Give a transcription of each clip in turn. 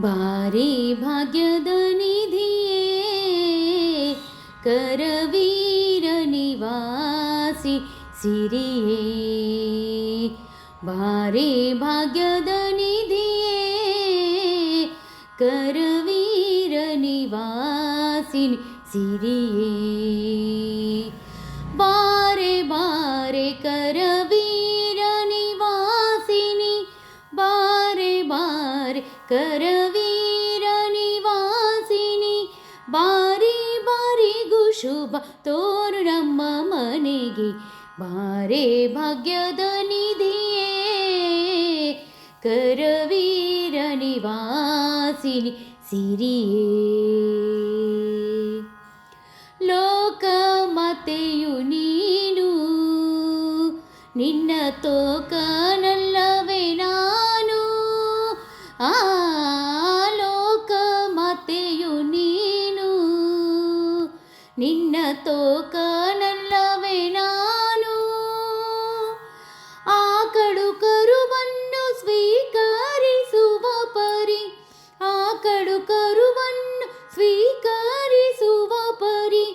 भारे भाग्यदनिधिये करवीरनिवासि सिरिये। भारे भाग्यदनिधिये वारे सिरिये। बारे बारे करवीरनिवासिनि बारे बारे कर ಶುಭ ತೋರು ನಮ್ಮ ಮನೆಗೆ ಬಾರೆ ಭಾಗ್ಯದ ನಿಧಿಯೇ ಕರವೀರ ನಿವಾಸಿನಿ ಸಿರಿಯೇ ಲೋಕಮತೆಯು ನೀನು ನಿನ್ನ ತೋಕನಲ್ಲವೇ ನಿನ್ನ ತೋಕನಲ್ಲವೇ ನಾನು ಆ ಕಡು ಕರುವನ್ನು ಸ್ವೀಕರಿಸುವ ಪರಿ ಆ ಕಡು ಕರುವನ್ನು ಸ್ವೀಕರಿಸುವ ಪರಿ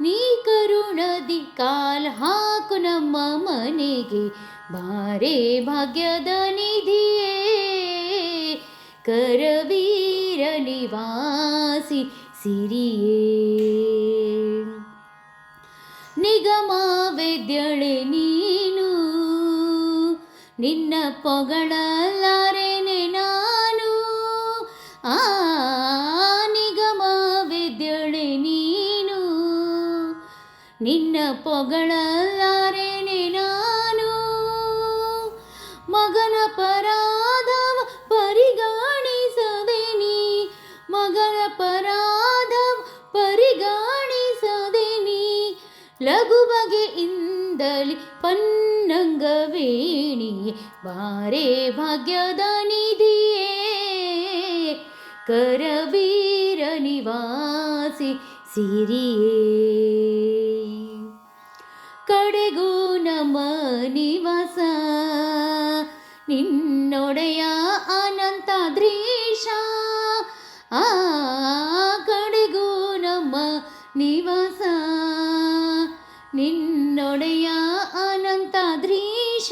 ನೀ ಕರುಣದಿ ಕಾಲ್ ಹಾಕು ನಮ್ಮ ಮನೆಗೆ ಬಾರೆ ಭಾಗ್ಯದ ನಿಧಿಯೇ ಕರವೀರ ನಿವಾಸಿ ಸಿರಿಯೇ ನಿಗಮವೆದ್ಯಳೆ ನೀನು. ನಿನ್ನ ಪೊಗಳಲಾರೆನೆ ನಾನು. ಆ ನಿಗಮವೆದ್ಯಳೆ ನೀನು. ನಿನ್ನ ಪೊಗಳಲಾರೆನೆ ನಾನು. ಮಗನ ಪರಾಧವ ಲಘು ಬಗೆಯಿಂದಲಿ ಪನ್ನಂಗವೇಣಿಯೇ ಬಾರೆ ಭಾಗ್ಯದ ನಿಧಿಯೇ. ಕರವೀರ ನಿವಾಸಿ ಸಿರಿಯೇ. ಕಡೆಗೂ ನಮ್ಮ ನಿವಾಸ, ನಿನ್ನೊಡೆಯ ಅನಂತ ದೃಶ ಆ ಕಡೆಗೂ ನಮ್ಮ ನಿವಾಸ ನಿನ್ನೊಡೆಯ ಅನಂತ ದೃಶ.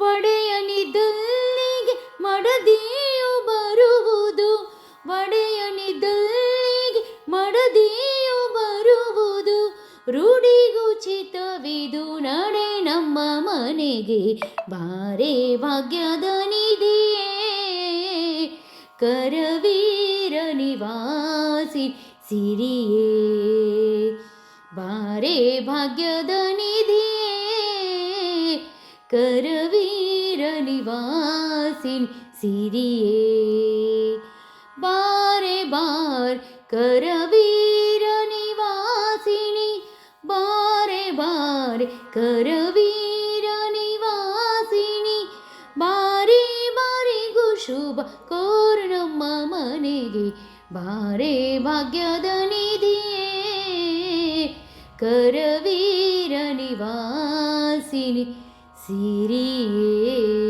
ಒಡೆಯನಿದಲ್ಲಿಗೆ ಮಡದಿಯು ಬರುವುದು. ಒಡೆಯನಿದಲ್ಲಿಗೆ ಮಡದಿಯು ಬರುವುದು. ರೂಢಿಗುಚಿತವಿದು ನಡೆ ನಮ್ಮ ಮನೆಗೆ. ಬಾರೆ ಭಾಗ್ಯದ ನಿಧಿಯೇ. ಕರವೀರ ನಿವಾಸಿ ಸಿರಿಯೇ. ಬಾರೆ ಭಾಗ್ಯದ ನಿಧಿಯೇ ಕರವೀರ ನಿವಾಸಿ ಸಿರಿಯೇ ಬಾರೆ ಬಾರ್ ಕರವೀರ ನಿವಾಸಿನಿ ಬಾರೆ ಬಾರೆ ಕರವೀರ ನಿವಾಸಿನಿ ಬಾರಿ ಬಾರಿಗೂ ಶುಭ ಕೋರು ನಮ್ಮ ಮನೆಗೆ ಬಾರೆ ಭಾಗ್ಯದ ನಿಧಿಯೇ करवीरनिवासिनि सिरिये